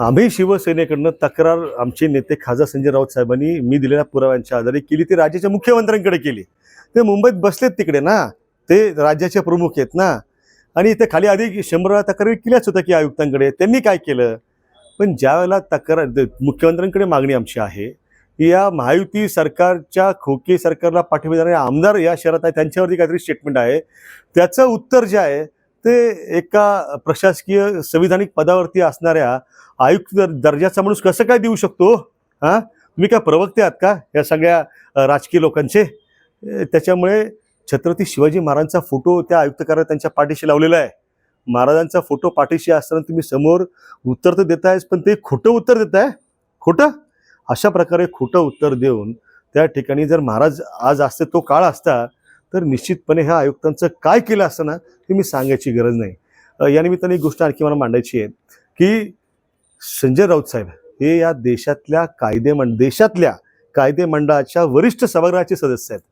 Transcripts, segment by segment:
आम्ही शिवसेनेकडनं तक्रार आमचे नेते खासदार संजय राऊत साहेबांनी मी दिलेल्या पुराव्यांच्या आधारे केली. ती राज्याच्या मुख्यमंत्र्यांकडे केली. ते मुंबईत बसलेत तिकडे ना. ते राज्याचे प्रमुख आहेत ना. आणि इथे खाली आधी शंभर तक्रारी केल्याच होत्या की आयुक्तांकडे. त्यांनी काय केलं? पण ज्यावेळेला तक्रार द- मुख्यमंत्र्यांकडे मागणी आमची आहे की या महायुती सरकारच्या खोके सरकारला पाठिंबा देणारे आमदार या शहरात आहे त्यांच्यावरती काहीतरी स्टेटमेंट आहे. त्याचं उत्तर जे आहे ते एका प्रशासकीय संविधानिक पदावरती असणाऱ्या आयुक्त दर्जाचा माणूस कसं काय देऊ शकतो? हां तुम्ही काय प्रवक्ते आहात का? या सगळ्या राजकीय लोकांचे? त्याच्यामुळे छत्रपती शिवाजी महाराजांचा फोटो त्या आयुक्त त्यांच्या पाठीशी लावलेला आहे. महाराजांचा फोटो पाठीशी असताना तुम्ही समोर उत्तर तर देताय पण ते खोटं उत्तर देताय? खोटं? अशा प्रकारे खोटं उत्तर देऊन त्या ठिकाणी जर महाराज आज असते तो काळ असता तर निश्चितपणे ह्या आयुक्तांचं काय केलं असतं ना ते मी सांगायची गरज नाही. या निमित्ताने एक गोष्ट आणखी मला मांडायची आहे की संजय राऊत साहेब हे या देशातल्या कायदे मंड देशातल्या कायदे मंडळाच्या वरिष्ठ सभागृहाचे सदस्य आहेत.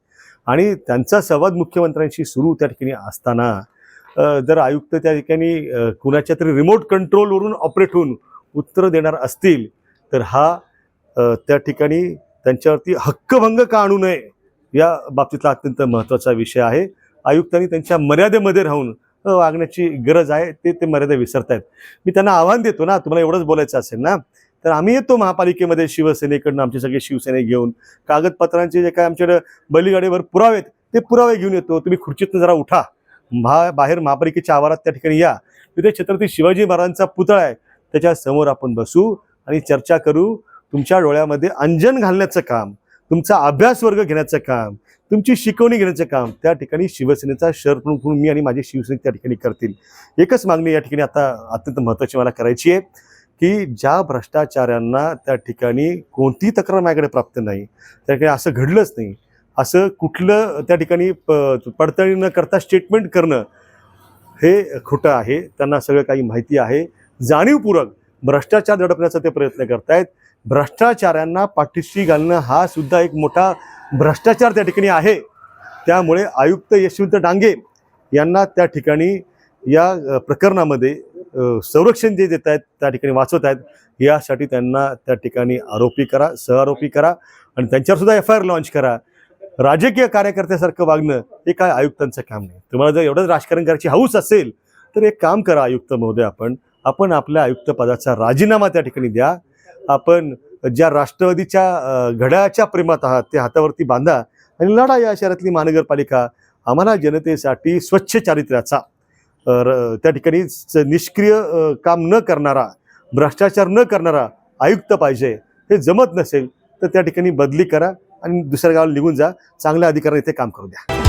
आणि त्यांचा संवाद मुख्यमंत्र्यांशी सुरू त्या ठिकाणी असताना जर आयुक्त त्या ठिकाणी कुणाच्या तरी रिमोट कंट्रोलवरून ऑपरेट होऊन उत्तर देणार असतील तर हा त्या ठिकाणी त्यांच्यावरती हक्कभंग का आणू नये? या बाबतीतला अत्यंत महत्त्वाचा विषय आहे. आयुक्तांनी त्यांच्या मर्यादेमध्ये राहून वागण्याची गरज आहे ते ते मर्यादा विसरत आहेत मी त्यांना आव्हान देतो ना तुम्हाला एवढंच बोलायचं असेल ना तर आम्ही येतो महापालिकेमध्ये शिवसेनेकडनं आमचे सगळे शिवसेने घेऊन. कागदपत्रांचे जे काय आमच्याकडे बलिगाडीवर पुरावे आहेत ते पुरावे घेऊन येतो. तुम्ही खुर्चीतनं जरा उठा. महा बाहेर महापालिकेच्या आवारात त्या ठिकाणी या. तिथे छत्रपती शिवाजी महाराजांचा पुतळा आहे. त्याच्यासमोर आपण बसू आणि चर्चा करू. तुमच्या डोळ्यामध्ये अंजन घालण्याचं काम. तुमचा अभ्यास वर्ग घेण्याचं काम तुमची शिकवणी घेण्याचं काम त्या ठिकाणी शिवसेनेचा शहर प्रमुख म्हणून मी आणि माझे शिवसैनिक त्या ठिकाणी करतील. एकच मागणी या ठिकाणी आता अत्यंत महत्त्वाची मला करायची आहे की ज्या भ्रष्टाचारांना त्या ठिकाणी कोणतीही तक्रार माझ्याकडे प्राप्त नाही त्या ठिकाणी असं घडलंच नाही. असं कुठलं त्या ठिकाणी प पडताळणी न करता स्टेटमेंट करणं हे खोटं आहे. त्यांना सगळं काही माहिती आहे. जाणीवपूर्वक भ्रष्टाचार दडपण्याचा ते प्रयत्न करतायत. भ्रष्टाचारांना पाठीशी घालणं हा सुद्धा एक मोठा भ्रष्टाचार त्या ठिकाणी आहे. त्यामुळे आयुक्त यशवंत डांगे यांना त्या ठिकाणी या प्रकरणामध्ये संरक्षण जे देत आहेत त्या ठिकाणी वाचवत आहेत यासाठी त्यांना त्या ठिकाणी आरोपी करा सहआरोपी करा आणि त्यांच्यावरसुद्धा एफ आय आर लॉन्च करा. राजकीय कार्यकर्त्यासारखं वागणं हे काय आयुक्तांचं काम नाही. तुम्हाला जर एवढंच राजकारण करायची हौस असेल तर एक काम करा आयुक्त महोदय आपण आपण आपल्या आयुक्त पदाचा राजीनामा त्या ठिकाणी द्या. आपण ज्या राष्ट्रवादीच्या घड्याच्या घड्याळाच्या प्रेमात आहात ते हातावरती बांधा आणि लढा या शहरातली महानगरपालिका आम्हाला जनतेसाठी स्वच्छ चारित्र्याचा. र- त्या ठिकाणी स- निष्क्रिय काम न करणारा भ्रष्टाचार न करणारा आयुक्त पाहिजे हे जमत नसेल तर त्या ठिकाणी बदली करा आणि दुसऱ्या गावाला निघून जा. चांगल्या अधिकाऱ्याने इथे काम करू द्या.